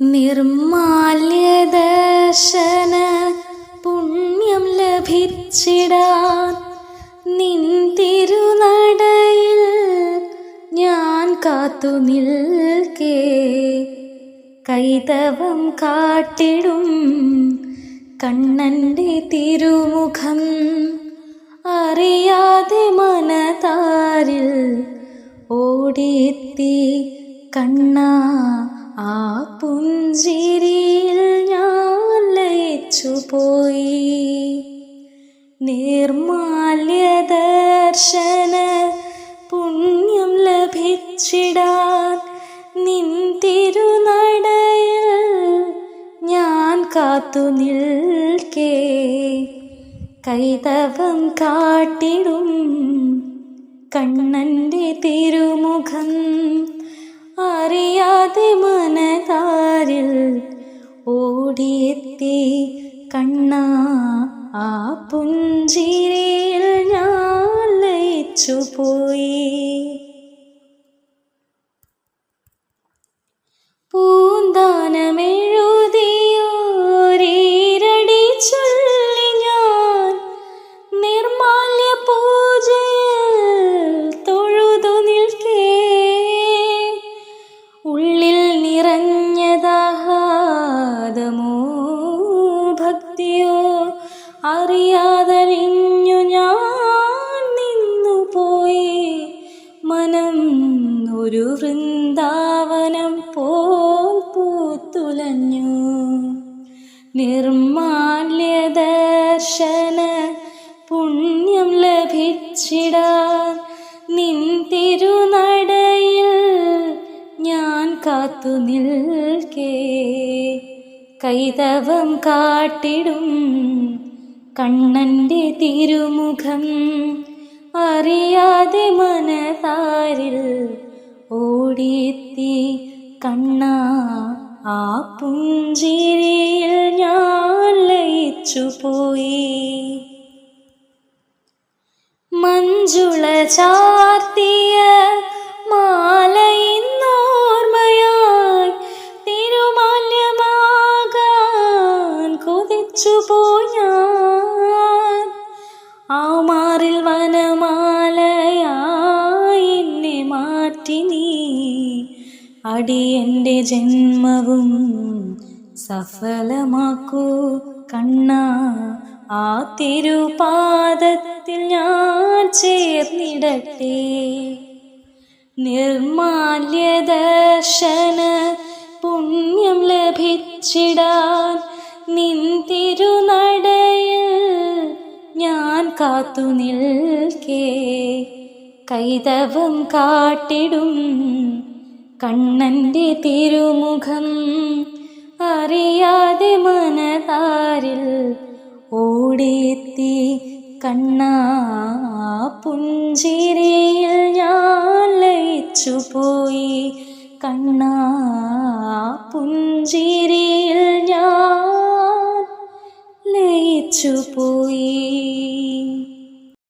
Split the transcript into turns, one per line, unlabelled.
നിർമാല്യദർശന പുണ്യം ലഭിച്ചിടാൻ നിൻ തിരുനടയിൽ ഞാൻ കാത്തു നിൽക്കേ. കൈതവം കാട്ടിടും കണ്ണന്റെ തിരുമുഖം അറിയാതെ മനതാരിൽ ഓടിയെത്തി കണ്ണ ആ പുഞ്ചിരിയിൽ ഞാൻ ലയിച്ചു പോയി നിർമാല്യ ദർശന പുണ്യം ലഭിച്ചിടാൻ നിൻ തിരുനടയിൽ ഞാൻ കാത്തു നിൽക്കേ. കൈതവം കാട്ടിടും കണ്ണന്റെ തിരുമുഖം അറിയാതെ മനതാരിൽ ഓടിയെത്തി കണ്ണ ആ പുഞ്ചിരിയിൽ ഞാൻ ലയിച്ചു പോയി ഭക്തിയോ അറിയാതറിഞ്ഞു ഞാൻ നിന്നുപോയി മനം ഒരു വൃന്ദാവനം പോൽ പൂത്തുലഞ്ഞു. നിർമാല്യദർശന പുണ്യം ലഭിച്ചിടാൻ നിൻ തിരുനടയിൽ ഞാൻ കാത്തു നിൽക്കേ. കൈതവം കാട്ടിടും കണ്ണന്റെ തിരുമുഖം. അറിയാതെ മനതാരിൽ ഓടിയെത്തി കണ്ണ ആ പുഞ്ചിരിയിൽ ഞാൻ ലയിച്ചു പോയി. മഞ്ജുള ചാർത്തിയ മാറിൽ വനമാലയായി എന്നെ മാറ്റി നീ. അടിയന്റെ ജന്മവും സഫലമാക്കൂ കണ്ണ. ആ തിരുപാദത്തിൽ ഞാൻ ചേർന്നിടട്ടെ. നിർമാല്യ ദർശന പുണ്യം ലഭിച്ചിടാൻ നിൻ ഞാൻ കാത്തു നിൽക്കേ. കൈതവം കാട്ടിടും കണ്ണന്റെ തിരുമുഖം. അറിയാതെ മനതാരിൽ ഓടിയെത്തി കണ്ണാ പുഞ്ചിരിയിൽ ഞാൻ ലയിച്ചു പോയി കണ്ണാ പുഞ്ചിരിയിൽ ഞാൻ ലയിച്ചു പോയി